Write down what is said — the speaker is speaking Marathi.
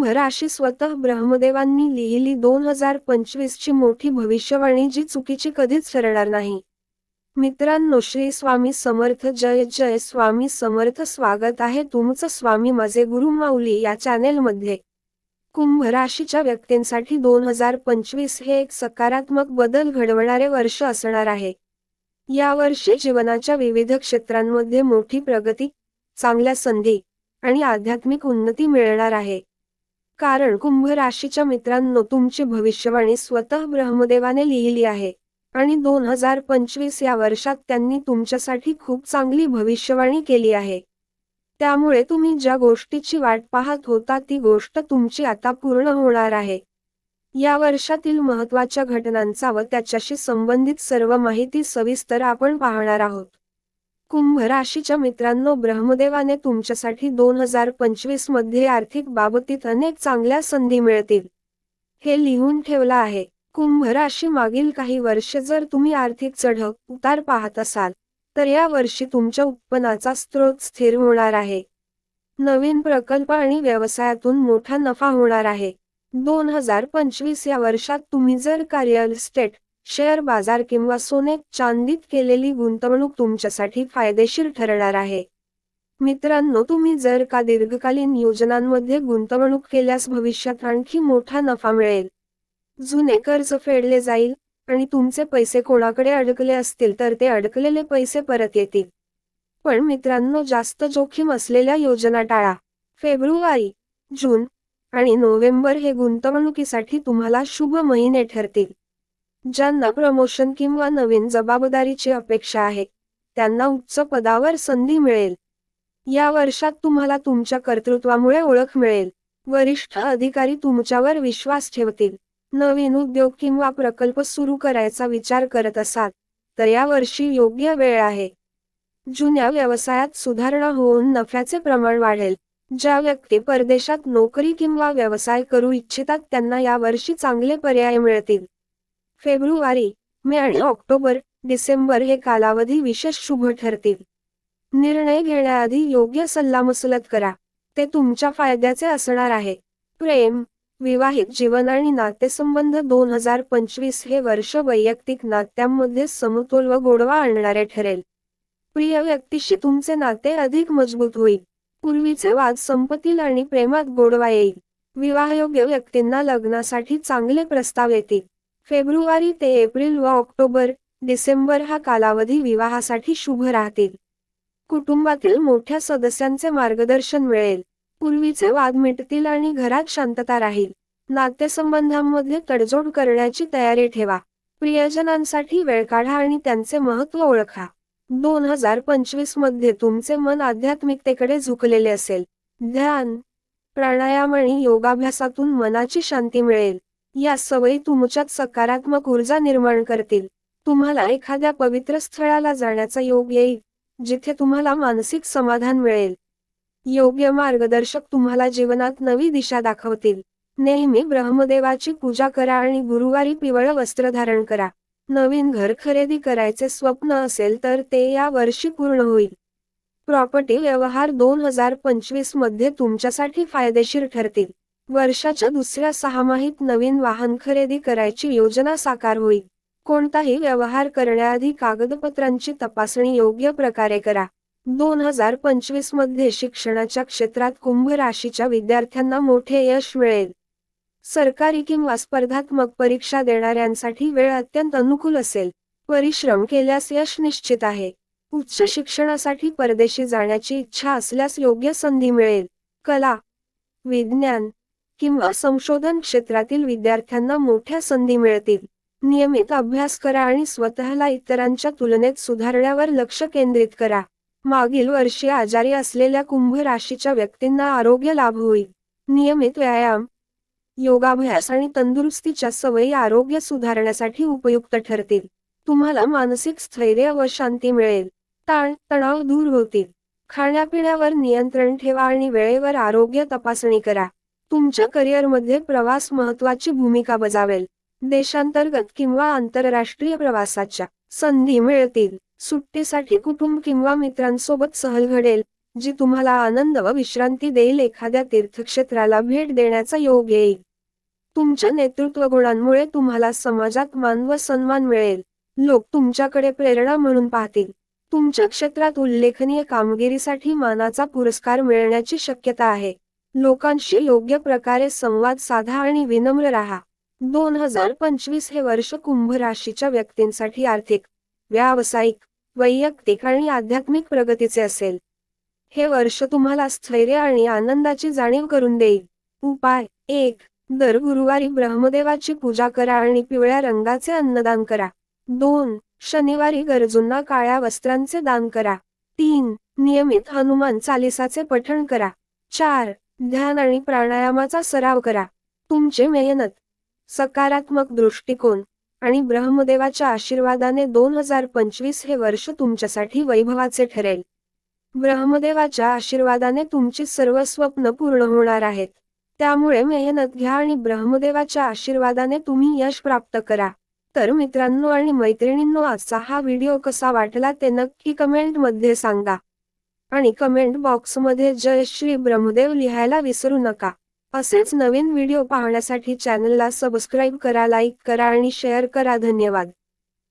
कुंभराशी स्वतः ब्रह्मदेवांनी लिहिली दोन हजार पंचवीसची मोठी भविष्यवाणी जी चुकीची कधीच ठरणार नाही. मित्रांनो श्री स्वामी समर्थ जय जय स्वामी समर्थ स्वागत आहे तुमचं स्वामी माझे गुरु माऊली या चॅनेलमध्ये कुंभ राशीच्या व्यक्तींसाठी दोन हजार पंचवीस हे एक सकारात्मक बदल घडवणारे वर्ष असणार आहे. या वर्षी जीवनाच्या विविध क्षेत्रांमध्ये मोठी प्रगती चांगल्या संधी आणि आध्यात्मिक उन्नती मिळणार आहे. कारण कुंभ राशीच्या मित्रांनो तुमची भविष्यवाणी स्वतः ब्रह्मदेवाने लिहिली आहे. आणि दोन हजार पंचवीस या वर्षात त्यांनी तुमच्यासाठी खूप चांगली भविष्यवाणी केली आहे. त्यामुळे तुम्ही ज्या गोष्टीची वाट पाहत होता ती गोष्ट तुमची आता पूर्ण होणार आहे. या वर्षातील महत्त्वाच्या घटनांचा व त्याच्याशी संबंधित सर्व माहिती सविस्तर आपण पाहणार आहोत. कुंभ राशीच्या मित्रांनो ब्रह्मदेवाने तुमच्यासाठी दोन हजार पंचवीसमध्ये आर्थिक बाबतीत अनेक चांगल्या संधी मिळतील. हे लिहून ठेवलं आहे. कुंभ राशी मागील काही वर्षे जर तुम्ही आर्थिक चढक उतार पाहत असाल तर या वर्षी तुमच्या उत्पन्नाचा स्रोत स्थिर होणार आहे. नवीन प्रकल्प आणि व्यवसायातून मोठा नफा होणार आहे. दोन हजार पंचवीस या वर्षात तुम्ही जर कार्यल स्टेट शेअर बाजार किंवा सोने चांदीत केलेली गुंतवणूक तुमच्यासाठी फायदेशीर ठरणार आहे. मित्रांनो तुम्ही जर का दीर्घकालीन योजनांमध्ये गुंतवणूक केल्यास भविष्यात आणखी मोठा नफा मिळेल. जुने कर्ज फेडले जाईल आणि तुमचे पैसे कोणाकडे अडकले असतील तर ते अडकलेले पैसे परत येतील. पण मित्रांनो जास्त जोखीम असलेल्या योजना टाळा. फेब्रुवारी जून आणि नोव्हेंबर हे गुंतवणुकीसाठी तुम्हाला शुभ महिने ठरतील. ज्यांना प्रमोशन किंवा नवीन जबाबदारीची अपेक्षा आहे त्यांना उच्च पदावर संधी मिळेल. या वर्षात तुम्हाला तुमच्या कर्तृत्वामुळे ओळख मिळेल. वरिष्ठ अधिकारी तुमच्यावर विश्वास ठेवतील. नवीन उद्योग किंवा प्रकल्प सुरू करायचा विचार करत असाल तर या वर्षी योग्य वेळ आहे. जुन्या व्यवसायात सुधारणा होऊन नफ्याचे प्रमाण वाढेल. ज्या व्यक्ती परदेशात नोकरी किंवा व्यवसाय करू इच्छितात त्यांना या वर्षी चांगले पर्याय मिळतील. फेब्रुवारी मे आणि ऑक्टोबर डिसेंबर हे कालावधी विशेष शुभ ठरतील. निर्णय घेण्याआधी योग्य सल्लामसलत करा. ते तुमच्या फायद्याचे असणार आहे. प्रेम विवाहित जीवन आणि नातेसंबंध दोन हजार पंचवीस हे वर्ष वैयक्तिक नात्यांमध्ये समतोल व गोडवा आणणारे ठरेल. प्रिय व्यक्तीशी तुमचे नाते अधिक मजबूत होईल. पूर्वीचे वाद संपतील आणि प्रेमात गोडवा येईल. विवाहयोग्य व्यक्तींना लग्नासाठी चांगले प्रस्ताव येतील. फेब्रुवारी ते एप्रिल व ऑक्टोबर डिसेंबर हा कालावधी विवाहासाठी शुभ राहतील. कुटुंबातील मोठ्या सदस्यांचे मार्गदर्शन मिळेल. पूर्वीचे वाद मिटतील आणि घरात शांतता राहील. नातेसंबंधांमध्ये तडजोड करण्याची तयारी ठेवा. प्रियजनांसाठी वेळ काढा आणि त्यांचे महत्त्व ओळखा. दोन हजार पंचवीसमध्ये तुमचे मन आध्यात्मिकतेकडे झुकलेले असेल. ध्यान प्राणायाम आणि योगाभ्यासातून मनाची शांती मिळेल. या सवयी तुमच्यात सकारात्मक ऊर्जा निर्माण करतील. तुम्हाला एखाद्या पवित्र स्थळाला जाण्याचा योग येईल जिथे तुम्हाला मानसिक समाधान मिळेल. योग्य मार्गदर्शक तुम्हाला जीवनात नवी दिशा दाखवतील. नेहमी ब्रह्मदेवाची पूजा करा आणि गुरुवारी पिवळं वस्त्र धारण करा. नवीन घर खरेदी करायचे स्वप्न असेल तर ते या वर्षी पूर्ण होईल. प्रॉपर्टी व्यवहार दोन हजार पंचवीसमध्ये तुमच्यासाठी फायदेशीर ठरतील. वर्षाच्या दुसऱ्या सहामाहीत नवीन वाहन खरेदी करायची योजना साकार होईल. कोणताही व्यवहार करण्याआधी कागदपत्रांची तपासणी योग्य प्रकारे करा. दोन हजार पंचवीसमध्ये शिक्षणाच्या क्षेत्रात कुंभ राशीच्या विद्यार्थ्यांना मोठे यश मिळेल. सरकारी किंवा स्पर्धात्मक परीक्षा देणाऱ्यांसाठी वेळ अत्यंत अनुकूल असेल. परिश्रम केल्यास यश निश्चित आहे. उच्च शिक्षणासाठी परदेशी जाण्याची इच्छा असल्यास योग्य संधी मिळेल. कला विज्ञान किंवा संशोधन क्षेत्रातील विद्यार्थ्यांना मोठ्या संधी मिळतील. नियमित अभ्यास करा आणि स्वतःला इतरांच्या तुलनेत सुधारण्यावर लक्ष केंद्रित करा. मागील वर्षी आजारी असलेल्या कुंभ राशीच्या व्यक्तींना आरोग्य लाभ होईल. नियमित व्यायाम योगाभ्यास आणि तंदुरुस्तीच्या सवयी आरोग्य सुधारण्यासाठी उपयुक्त ठरतील. तुम्हाला मानसिक स्थैर्य व शांती मिळेल. ताण तणाव दूर होतील. खाण्यापिण्यावर नियंत्रण ठेवा आणि वेळेवर आरोग्य तपासणी करा. तुमच्या करिअरमध्ये प्रवास महत्वाची भूमिका बजावेल. देशांतर्गत किंवा आंतरराष्ट्रीय प्रवासाच्या संधी मिळतील. सुट्टीसाठी कुटुंब किंवा मित्रांसोबत सहल घडेल जी तुम्हाला आनंद व विश्रांती देईल एखाद्या तीर्थक्षेत्राला भेट देण्याचा योग येईल. तुमच्या नेतृत्व गुणांमुळे तुम्हाला समाजात मान व सन्मान मिळेल. लोक तुमच्याकडे प्रेरणा म्हणून पाहतील. तुमच्या क्षेत्रात उल्लेखनीय कामगिरीसाठी मानाचा पुरस्कार मिळण्याची शक्यता आहे. लोकांशी योग्य प्रकारे संवाद साधा आणि विनम्र राहा. दोन हजार पंचवीस हे वर्ष कुंभ राशीच्या व्यक्तींसाठी आर्थिक व्यावसायिक वैयक्तिक आणि आध्यात्मिक प्रगतीचे असेल. हे वर्ष तुम्हाला स्थैर्य आणि आनंदाची जाणीव करून देईल. उपाय एक दर गुरुवारी ब्रह्मदेवाची पूजा करा आणि पिवळ्या रंगाचे अन्नदान करा. दोन शनिवारी गरजूंना काळ्या वस्त्रांचे दान करा. तीन नियमित हनुमान चालिसाचे पठण करा. चार ध्यान आणि प्राणायामाचा सराव करा. तुमचे मेहनत सकारात्मक दृष्टिकोन आणि ब्रह्मदेवाच्या आशीर्वादाने दोन हजार पंचवीस हे वर्ष तुमच्यासाठी वैभवाचे ठरेल. ब्रह्मदेवाच्या आशीर्वादाने तुमची सर्व स्वप्न पूर्ण होणार आहेत. त्यामुळे मेहनत घ्या आणि ब्रह्मदेवाच्या आशीर्वादाने तुम्ही यश प्राप्त करा. तर मित्रांनो आणि मैत्रिणींनो आजचा हा व्हिडिओ कसा वाटला ते नक्की कमेंटमध्ये सांगा. आणि कमेंट बॉक्समध्ये जय श्री ब्रह्मदेव लिहायला विसरू नका. असेच नवीन व्हिडिओ पाहण्यासाठी चॅनलला सबस्क्राईब करा लाईक करा आणि शेअर करा. धन्यवाद.